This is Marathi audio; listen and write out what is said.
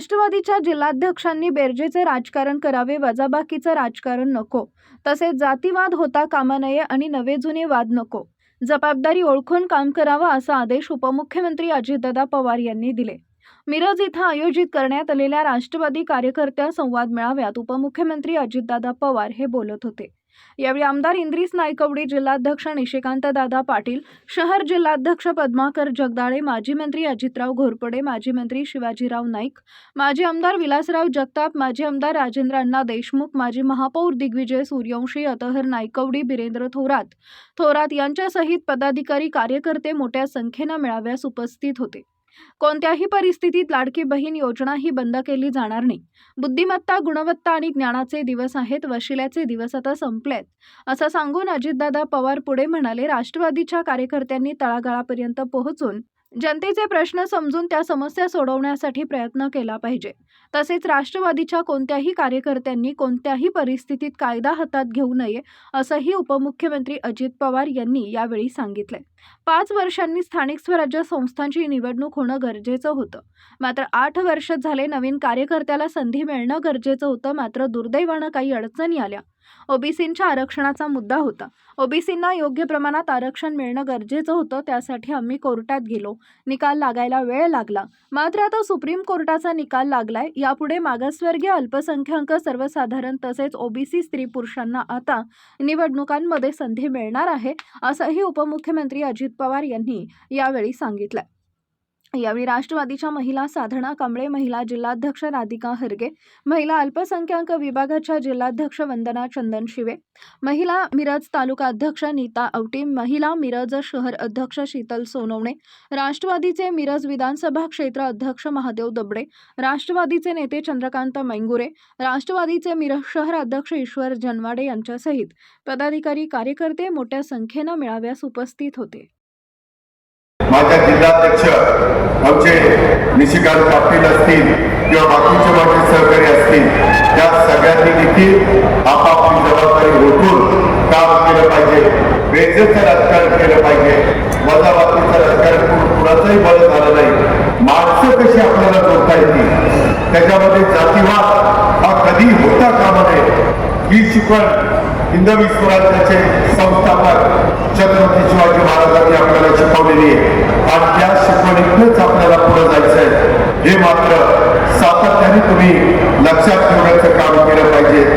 राष्ट्रवादीच्या जिल्हाध्यक्षांनी बेरजेचे राजकारण करावे वजाबाकीचं राजकारण नको. तसेच जातीवाद होता कामा नये आणि नवे जुने वाद नको. जबाबदारी ओळखून काम करावं असा आदेश उपमुख्यमंत्री अजितदादा पवार यांनी दिले. मिरज इथं आयोजित करण्यात आलेल्या राष्ट्रवादी कार्यकर्त्या संवाद मेळाव्यात उपमुख्यमंत्री अजितदादा पवार हे बोलत होते. यावेळी आमदार इंद्रिस नायकवडी जिल्हाध्यक्ष निशिकांत दादा पाटील शहर जिल्हाध्यक्ष पद्माकर जगदाळे माजी मंत्री अजितराव घोरपडे माजी मंत्री शिवाजीराव नाईक माजी आमदार विलासराव जगताप माजी आमदार राजेंद्र अण्णा देशमुख माजी महापौर दिग्विजय सूर्यवंशी अतहर नायकवडी बिरेंद्र थोरात. थोरात यांच्यासहित पदाधिकारी कार्यकर्ते मोठ्या संख्येनं मेळाव्यास उपस्थित होते. कोणत्याही परिस्थितीत लाडकी बहीण योजना ही बंद केली जाणार नाही. बुद्धिमत्ता गुणवत्ता आणि ज्ञानाचे दिवस आहेत वशिल्याचे दिवस आता संपलेत. असं सांगून अजितदादा पवार पुढे म्हणाले राष्ट्रवादीच्या कार्यकर्त्यांनी तळागाळापर्यंत पोहोचून जनतेचे प्रश्न समजून त्या समस्या सोडवण्यासाठी प्रयत्न केला पाहिजे. तसेच राष्ट्रवादीच्या कोणत्याही कार्यकर्त्यांनी कोणत्याही परिस्थितीत कायदा हातात घेऊ नये असंही उपमुख्यमंत्री अजित पवार यांनी यावेळी सांगितले. पाच वर्षांनी स्थानिक स्वराज्य संस्थांची निवडणूक होणं गरजेचं होतं. मात्र आठ वर्ष झाले नवीन कार्यकर्त्याला संधी मिळणं गरजेचं होतं मात्र दुर्दैवानं काही अडचणी आल्या. ओबीसींच्या आरक्षणाचा मुद्दा होता. ओबीसींना योग्य प्रमाणात आरक्षण मिळणं गरजेचं होतं त्यासाठी आम्ही कोर्टात गेलो. निकाल लागायला वेळ लागला. मात्र आता सुप्रीम कोर्टाचा निकाल लागलाय. यापुढे मागासवर्गीय अल्पसंख्याक सर्वसाधारण तसेच ओबीसी स्त्री पुरुषांना आता निवडणुकांमध्ये संधी मिळणार आहे असंही उपमुख्यमंत्री अजित पवार यांनी यावेळी सांगितलं यावेळी राष्ट्रवादीच्या महिला साधना कांबळे महिला जिल्हाध्यक्ष राधिका हरगे महिला अल्पसंख्याक विभागाच्या जिल्हाध्यक्ष वंदना चंदन शिवे महिला मिरज तालुका अध्यक्ष नीता आवटी महिला मिरज शहर अध्यक्ष शीतल सोनवणे राष्ट्रवादीचे मिरज विधानसभा क्षेत्र अध्यक्ष महादेव दबडे राष्ट्रवादीचे नेते चंद्रकांत मैंगुरे राष्ट्रवादीचे मिरज शहर अध्यक्ष ईश्वर जनवाडे यांच्यासहित पदाधिकारी कार्यकर्ते मोठ्या संख्येनं मेळाव्यास उपस्थित होते. माझ्या जिल्हाध्यक्ष आमचे निशिकांत पाटील असतील किंवा बाकीचे माझे सहकारी असतील त्या सगळ्यांनी देखील आपापली जबाबदारी ओळखून काम केलं पाहिजे. वेजेचं राजकारण केलं पाहिजे. वजाबाकीचं राजकारण करून कुणाचंही बरं झालं नाही. माणसं कशी आपल्याला जोडता येतील? त्याच्यामध्ये जातीवाद हा कधी होता कामा नये. ही शिकवण हिंदवी स्वराज्याचे संस्था छत्रपती शिवाजी महाराजांनी आपल्याला शिकवलेली आहे आणि त्या शिकवणीतूनच आपल्याला पुढे जायचं आहे हे मात्र सातत्याने तुम्ही लक्षात ठेवण्याचं काम केलं पाहिजे.